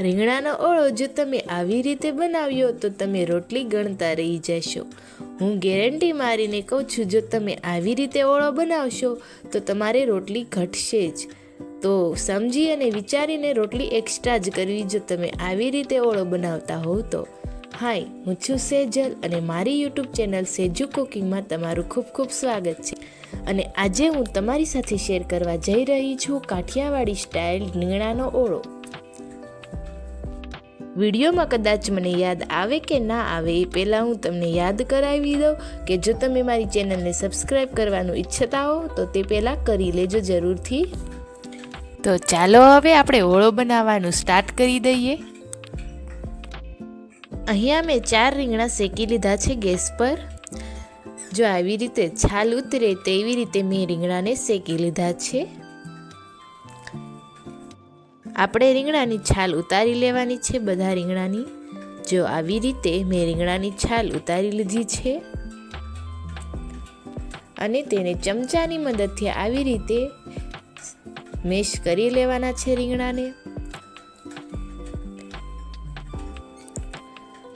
રીંગણાનો ઓળો જો તમે આવી રીતે બનાવ્યો તો તમે રોટલી ગણતા રહી જશો. હું ગેરંટી મારીને કહું છું, જો તમે આવી રીતે ઓળો બનાવશો તો તમારે રોટલી ઘટશે જ. તો સમજી અને વિચારીને રોટલી એક્સ્ટ્રા જ કરવી જો તમે આવી રીતે ઓળો બનાવતા હોવ તો. હાય, હું છું સેજલ અને મારી યુટ્યુબ ચેનલ સેજુ કુકિંગમાં તમારું ખૂબ ખૂબ સ્વાગત છે. અને આજે હું તમારી સાથે શેર કરવા જઈ રહી છું કાઠિયાવાડી સ્ટાઇલ રીંગણાનો ઓળો. વિડીયોમાં કદાચ મને યાદ આવે કે ના આવે એ પહેલાં હું તમને યાદ કરાવી દઉં કે જો તમે મારી ચેનલને સબસ્ક્રાઈબ કરવાનું ઈચ્છતા હો, તો તે પહેલાં કરી લેજો જરૂરથી. તો ચાલો હવે આપણે ઓળો બનાવવાનું સ્ટાર્ટ કરી દઈએ. અહીંયા મેં ચાર રીંગણા શેકી લીધા છે ગેસ પર. જો આવી રીતે છાલ ઉતરે તેવી રીતે મેં રીંગણાને શેકી લીધા છે. આપણે રીંગણાની છાલ ઉતારી લેવાની છે, બધા રીંગણાની. જો આવી રીતે મેં રીંગણાની છાલ ઉતારી લીધી છે અને તેને ચમચાની મદદથી આવી રીતે મેશ કરી લેવાના છે રીંગણાને.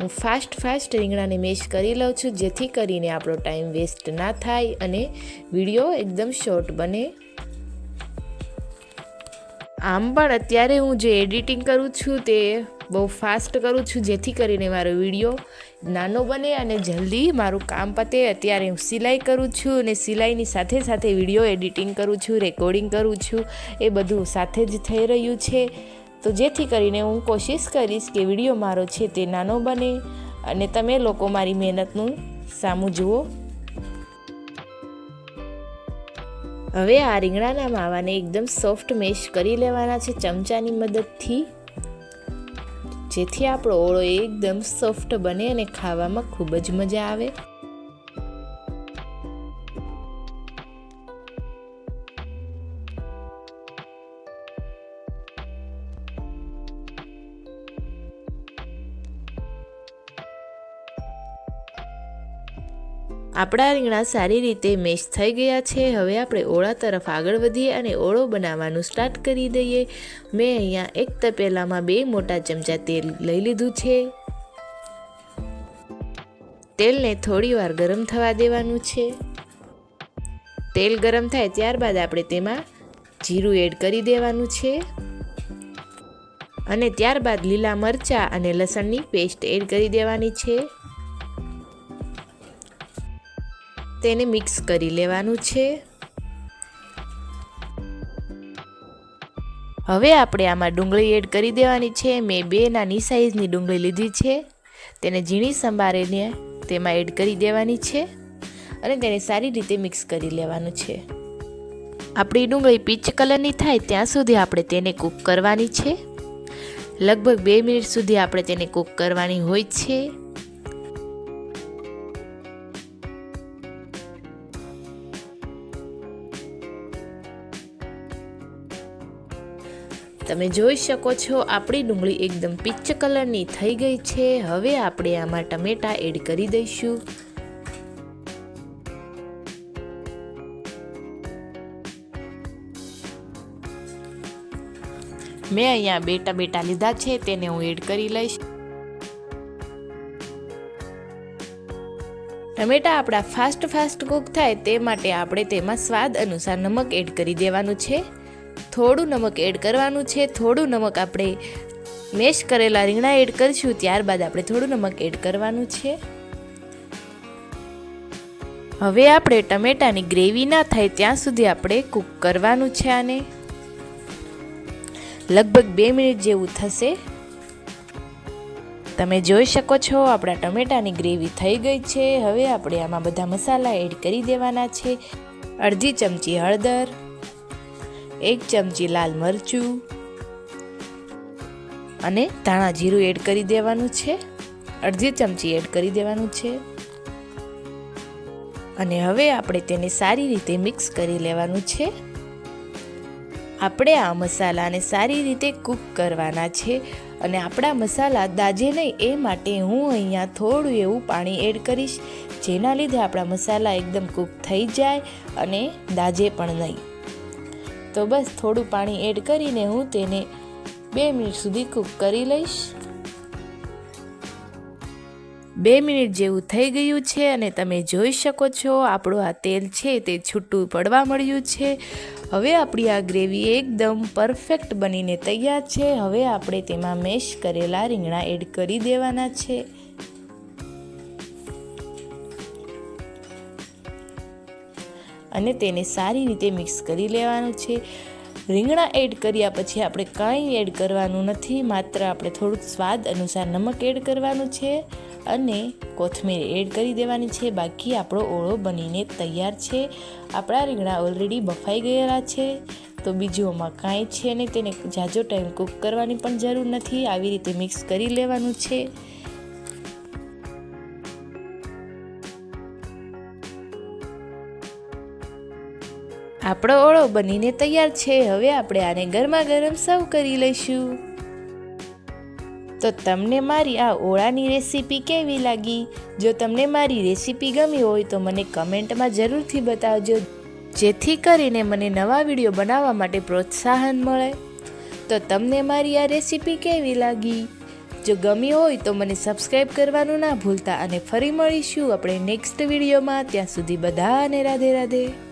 હું ફાસ્ટ ફાસ્ટ રીંગણાને મેશ કરી લઉં છું, જેથી કરીને આપણો ટાઈમ વેસ્ટ ના થાય અને વીડિયો એકદમ શોર્ટ બને. આમ પણ અત્યારે હું જે એડિટિંગ કરું છું તે બહુ ફાસ્ટ કરું છું, જેથી કરીને મારો વીડિયો નાનો બને અને જલ્દી મારું કામ પતે. અત્યારે હું સિલાઈ કરું છું અને સિલાઈની સાથે સાથે વીડિયો એડિટિંગ કરું છું, રેકોર્ડિંગ કરું છું, એ બધું સાથે જ થઈ રહ્યું છે. તો જેથી કરીને હું કોશિશ કરીશ કે વીડિયો મારો છે તે નાનો બને અને તમે લોકો મારી મહેનતનું સામું જુઓ. હવે આ રીંગણાના માવાને એકદમ સોફ્ટ મેશ કરી લેવાના છે ચમચાની મદદથી. જેથી આપણો ઓળો એકદમ સોફ્ટ બને અને ખાવામાં ખૂબ જ મજા આવે. આપણા રીંગણા સારી રીતે મેશ થઈ ગયા છે. હવે આપણે ઓળા તરફ આગળ વધીએ અને ઓળો બનાવવાનું સ્ટાર્ટ કરી દઈએ. મેં અહીંયા એક તપેલામાં બે મોટા ચમચા તેલ લઈ લીધું છે. તેલને થોડી વાર ગરમ થવા દેવાનું છે. તેલ ગરમ થાય ત્યારબાદ આપણે તેમાં જીરું એડ કરી દેવાનું છે. અને ત્યારબાદ લીલા મરચાં અને લસણની પેસ્ટ એડ કરી દેવાની છે. તેને મિક્સ કરી લેવાનું છે. હવે આપણે આમાં ડુંગળી એડ કરી દેવાની છે. મેં બે નાની સાઈઝની ડુંગળી લીધી છે. તેને ઝીણી સંભાળીને તેમાં એડ કરી દેવાની છે અને તેને સારી રીતે મિક્સ કરી લેવાનું છે. આપણી ડુંગળી પીચ કલરની થાય ત્યાં સુધી આપણે તેને કૂક કરવાની છે. લગભગ બે મિનિટ સુધી આપણે તેને કૂક કરવાની હોય છે. તમે જોઈ શકો છો, આપણી ડુંગળી એકદમ પિચ્ચ કલરની થઈ ગઈ છે. હવે આપણે આમાં ટમેટા એડ કરી દઈશું. મેં અહીંયા બે ટમેટા લીધા છે, તેને હું એડ કરી લઈશ. ટમેટા આપણા ફાસ્ટ ફાસ્ટ કૂક થાય તે માટે આપણે તેમાં સ્વાદ અનુસાર નમક એડ કરી દેવાનું છે. થોડું નમક એડ કરવાનું છે, થોડું નમક આપણે મેશ કરેલા રીંગણા એડ કરીશું, ત્યારબાદ આપણે થોડું નમક એડ કરવાનું છે. હવે આપણે ટમેટાની ગ્રેવી ના થાય ત્યાં સુધી આપણે કૂક કરવાનું છે આને. લગભગ બે મિનિટ જેવું થશે. તમે જોઈ શકો છો, આપણા ટમેટાની ગ્રેવી થઈ ગઈ છે. હવે આપણે આમાં બધા મસાલા એડ કરી દેવાના છે. અડધી ચમચી હળદર એક ચમચી લાલ મરચું અને ધાણા જીરું એડ કરી દેવાનું છે. અડધી ચમચી એડ કરી દેવાનું છે. અને હવે આપણે તેને સારી રીતે મિક્સ કરી લેવાનું છે. આપણે આ મસાલાને સારી રીતે કૂક કરવાના છે અને આપણા મસાલા દાજે નહીં, એ માટે હું અહીંયા થોડું એવું પાણી એડ કરીશ, જેના લીધે આપણા મસાલા એકદમ કૂક થઈ જાય અને દાજે પણ નહીં. તો બસ થોડું પાણી એડ કરીને હું તેને બે મિનિટ સુધી કૂક કરી લઈશ. બે મિનિટ જેવું થઈ ગયું છે અને તમે જોઈ શકો છો આપણું આ તેલ છે તે છૂટું પડવા મળ્યું છે. હવે આપણી આ ગ્રેવી એકદમ પરફેક્ટ બનીને તૈયાર છે. હવે આપણે તેમાં મેશ કરેલા રીંગણા એડ કરી દેવાના છે. અને તેને સારી રીતે મિક્સ કરી લેવાનું છે. રીંગણા એડ કર્યા પછી આપણે કાંઈ એડ કરવાનું નથી, માત્ર આપણે થોડુંક સ્વાદ અનુસાર નમક એડ કરવાનું છે અને કોથમીર એડ કરી દેવાની છે. બાકી આપણો ઓળો બનીને તૈયાર છે. આપણા રીંગણા ઓલરેડી બફાઈ ગયેલા છે. તો બીજુંમાં કાંઈ છે ને તેને જાજો ટાઈમ કૂક કરવાની પણ જરૂર નથી. આવી રીતે મિક્સ કરી લેવાનું છે. આપણો ઓળો બનીને તૈયાર છે. હવે આપણે આને ગરમા ગરમ સર્વ કરી લઈશું. તો તમને મારી આ ઓળાની રેસીપી કેવી લાગી? જો તમને મારી રેસીપી ગમી હોય તો મને કમેન્ટમાં જરૂરથી બતાવજો. જેથી કરીને મને નવા વીડિયો બનાવવા માટે પ્રોત્સાહન મળે. તો તમને મારી આ રેસીપી કેવી લાગી? જો ગમી હોય તો મને સબસ્ક્રાઈબ કરવાનું ના ભૂલતા અને ફરી મળીશું આપણે નેક્સ્ટ વિડીયોમાં. ત્યાં સુધી બધાને રાધે રાધે.